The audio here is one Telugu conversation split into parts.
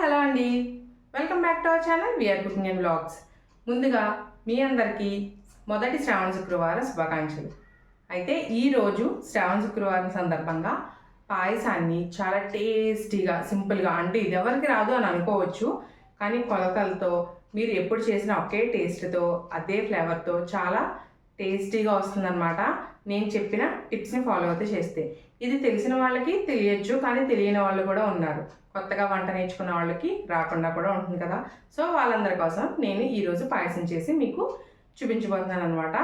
హలో అండి. Welcome back to our channel V R cooking and blogs ముందుగా మీ అందరికీ మొదటి శ్రావణ శుక్రవారం శుభాకాంక్షలు. అయితే ఈరోజు శ్రావణ శుక్రవారం సందర్భంగా పాయసాన్ని చాలా టేస్టీగా సింపుల్గా అంటే ఇది ఎవరికి రాదు అని అనుకోవచ్చు కానీ కొలతలతో మీరు ఎప్పుడు చేసిన ఒకే టేస్ట్తో అదే ఫ్లేవర్తో చాలా టేస్టీగా వస్తుందన్నమాట. నేను చెప్పిన టిప్స్ని ఫాలో అవుతూ చేస్తే. ఇది తెలిసిన వాళ్ళకి తెలియచ్చు కానీ తెలియని వాళ్ళు కూడా ఉన్నారు. కొత్తగా వంట నేర్చుకున్న వాళ్ళకి రాకుండా కూడా ఉంటుంది కదా. సో వాళ్ళందరి కోసం నేను ఈరోజు పాయసం చేసి మీకు చూపించబోతున్నాను అనమాట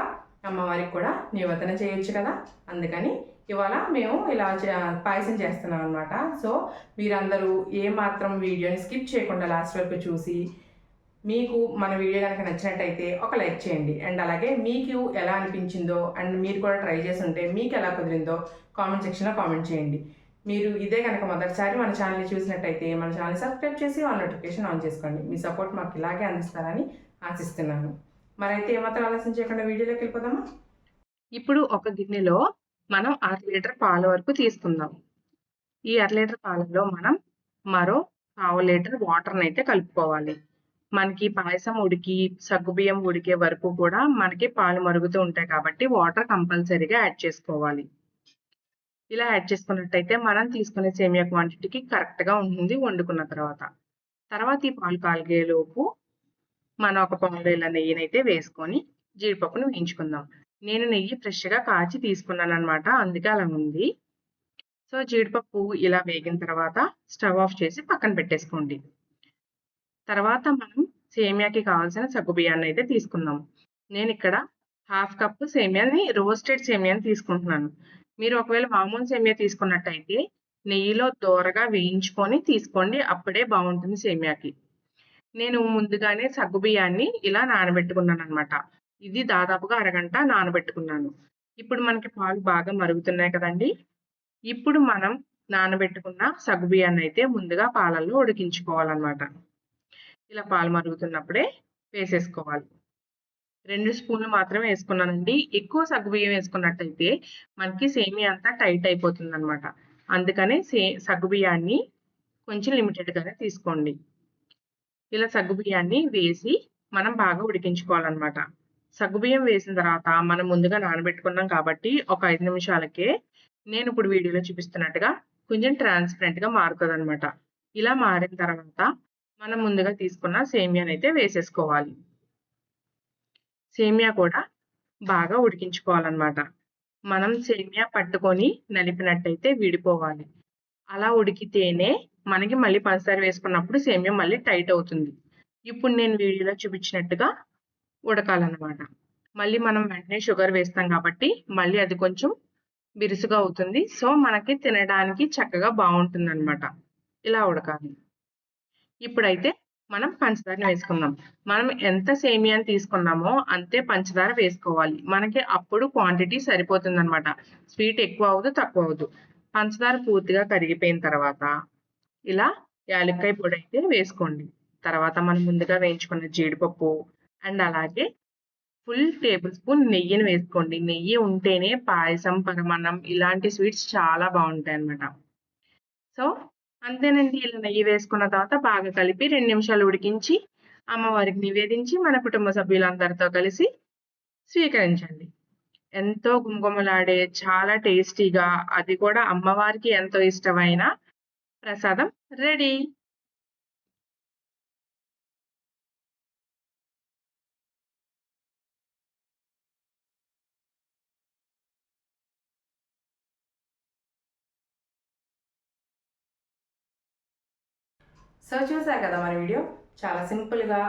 అమ్మవారికి కూడా నివేదన చేయొచ్చు కదా. అందుకని ఇవాళ మేము ఇలా చే- పాయసం చేస్తున్నాం అనమాట సో మీరందరూ ఏ మాత్రం వీడియోని స్కిప్ చేయకుండా లాస్ట్ వరకు చూసి మీకు మన వీడియో కనుక నచ్చినట్టయితే ఒక లైక్ చేయండి. అండ్ అలాగే మీకు ఎలా అనిపించిందో అండ్ మీరు కూడా ట్రై చేసి ఉంటే మీకు ఎలా కుదిరిందో కామెంట్ సెక్షన్లో కామెంట్ చేయండి. మీరు ఇదే కనుక మొదటిసారి మన ఛానల్ని చూసినట్టయితే మన ఛానల్ సబ్స్క్రైబ్ చేసి ఆ నోటిఫికేషన్ ఆన్ చేసుకోండి. మీ సపోర్ట్ మాకు ఇలాగే అందిస్తారని ఆశిస్తున్నాను. మరైతే ఏమాత్రం ఆలస్యం చేయకుండా వీడియోలోకి వెళ్ళిపోదామా? ఇప్పుడు ఒక గిన్నెలో మనం అర లీటర్ పాల వరకు తీసుకుందాం. ఈ అర లీటర్ పాలలో మనం మరో పావు లీటర్ వాటర్ని అయితే కలుపుకోవాలి. మనకి పాయసం ఉడికి సగ్గుబియ్యం ఉడికే వరకు కూడా మనకి పాలు మరుగుతూ ఉంటాయి కాబట్టి వాటర్ కంపల్సరీగా యాడ్ చేసుకోవాలి. ఇలా యాడ్ చేసుకున్నట్టయితే మనం తీసుకునే సేమియా క్వాంటిటీకి కరెక్ట్గా ఉంటుంది వండుకున్న తర్వాత. తర్వాత ఈ పాలు కాలిగేలోపు మనం ఒక పావులో ఇలా నెయ్యినైతే వేసుకొని జీడిపప్పును వేయించుకుందాం. నేను నెయ్యి ఫ్రెష్గా కాచి తీసుకున్నాను అనమాట అందుకే అలా ఉంది. సో జీడిపప్పు ఇలా వేగిన తర్వాత స్టవ్ ఆఫ్ చేసి పక్కన పెట్టేసుకోండి. తర్వాత మనం సేమియాకి కావాల్సిన సగ్గుబియ్యాన్ని అయితే తీసుకుందాం. నేను ఇక్కడ హాఫ్ కప్ సేమియాని రోస్టెడ్ సేమియాని తీసుకుంటున్నాను. మీరు ఒకవేళ మామూలు సేమియా తీసుకున్నట్టయితే నెయ్యిలో దోరగా వేయించుకొని తీసుకోండి అప్పుడే బాగుంటుంది సేమియాకి. నేను ముందుగానే సగ్గుబియ్యాన్ని ఇలా నానబెట్టుకున్నాను అనమాట ఇది దాదాపుగా అరగంట నానబెట్టుకున్నాను. ఇప్పుడు మనకి పాలు బాగా మరుగుతున్నాయి కదండి. ఇప్పుడు మనం నానబెట్టుకున్న సగ్గుబియ్యాన్ని అయితే ముందుగా పాలల్లో ఉడికించుకోవాలన్నమాట. ఇలా పాలు మరుగుతున్నప్పుడే వేసేసుకోవాలి. రెండు స్పూన్లు మాత్రమే వేసుకున్నానండి. ఎక్కువ సగ్గుబియ్యం వేసుకున్నట్టయితే మనకి సేమియా అంతా టైట్ అయిపోతుంది అనమాట అందుకనే సే సగ్గుబియ్యాన్ని కొంచెం లిమిటెడ్గానే తీసుకోండి. ఇలా సగ్గుబియ్యాన్ని వేసి మనం బాగా ఉడికించుకోవాలన్నమాట. సగ్గుబియ్యం వేసిన తర్వాత మనం ముందుగా నానబెట్టుకున్నాం కాబట్టి ఒక ఐదు నిమిషాలకే నేను ఇప్పుడు వీడియోలో చూపిస్తున్నట్టుగా కొంచెం ట్రాన్స్పరెంట్గా మారుతుంది అనమాట ఇలా మారిన తర్వాత మనం ముందుగా తీసుకున్న సేమియాని అయితే వేసేసుకోవాలి. సేమియా కూడా బాగా ఉడికించుకోవాలన్నమాట. మనం సేమియా పట్టుకొని నలిపినట్టయితే విడిపోవాలి. అలా ఉడికితేనే మనకి మళ్ళీ పంచదార వేసుకున్నప్పుడు సేమియా మళ్ళీ టైట్ అవుతుంది. ఇప్పుడు నేను వీడియోలో చూపించినట్టుగా ఉడకాలన్నమాట. మళ్ళీ మనం వెంటనే షుగర్ వేస్తాం కాబట్టి మళ్ళీ అది కొంచెం బిరుసుగా అవుతుంది. సో మనకి తినడానికి చక్కగా బాగుంటుంది ఇలా ఉడకాలి. ఇప్పుడైతే మనం పంచదారని వేసుకుందాం. మనం ఎంత సేమియాని తీసుకున్నామో అంతే పంచదార వేసుకోవాలి. మనకి అప్పుడు క్వాంటిటీ సరిపోతుంది అనమాట స్వీట్ ఎక్కువ అవ్వదు తక్కువ అవ్వదు పంచదార పూర్తిగా కరిగిపోయిన తర్వాత ఇలా యాలక్కాయ పొడి అయితే వేసుకోండి. తర్వాత మనం ముందుగా వేయించుకున్న జీడిపప్పు అండ్ అలాగే ఫుల్ టేబుల్ స్పూన్ నెయ్యిని వేసుకోండి. నెయ్యి ఉంటేనే పాయసం పరమాన్నం ఇలాంటి స్వీట్స్ చాలా బాగుంటాయి అన్నమాట సో అంతేనండి ఇలా నెయ్యి వేసుకున్న తర్వాత బాగా కలిపి రెండు నిమిషాలు ఉడికించి అమ్మవారికి నివేదించి మన కుటుంబ సభ్యులందరితో కలిసి స్వీకరించండి. ఎంతో గుమగుమలాడే చాలా టేస్టీగా అది కూడా అమ్మవారికి ఎంతో ఇష్టమైన ప్రసాదం రెడీ. సో చూసారు కదా మన వీడియో చాలా సింపుల్గా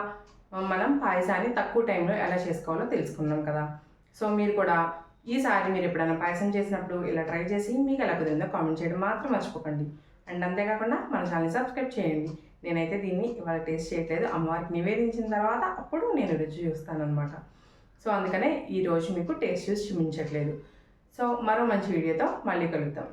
మనం పాయసాన్ని తక్కువ టైంలో ఎలా చేసుకోవాలో తెలుసుకున్నాం కదా. సో మీరు కూడా ఈసారి మీరు ఎప్పుడైనా పాయసం చేసినప్పుడు ఇలా ట్రై చేసి మీకు ఎలా కుదిరిందో కామెంట్ చేయడం మాత్రం మర్చిపోకండి. అండ్ అంతేకాకుండా మన ఛానల్ని సబ్స్క్రైబ్ చేయండి. నేనైతే దీన్ని ఇవాళ టేస్ట్ చేయట్లేదు. అమ్మవారికి నివేదించిన తర్వాత అప్పుడు నేను రుచి చూస్తానన్నమాట. సో అందుకనే ఈరోజు మీకు టేస్ట్ చూసి చూపించట్లేదు. సో మరో మంచి వీడియోతో మళ్ళీ కలుద్దాం.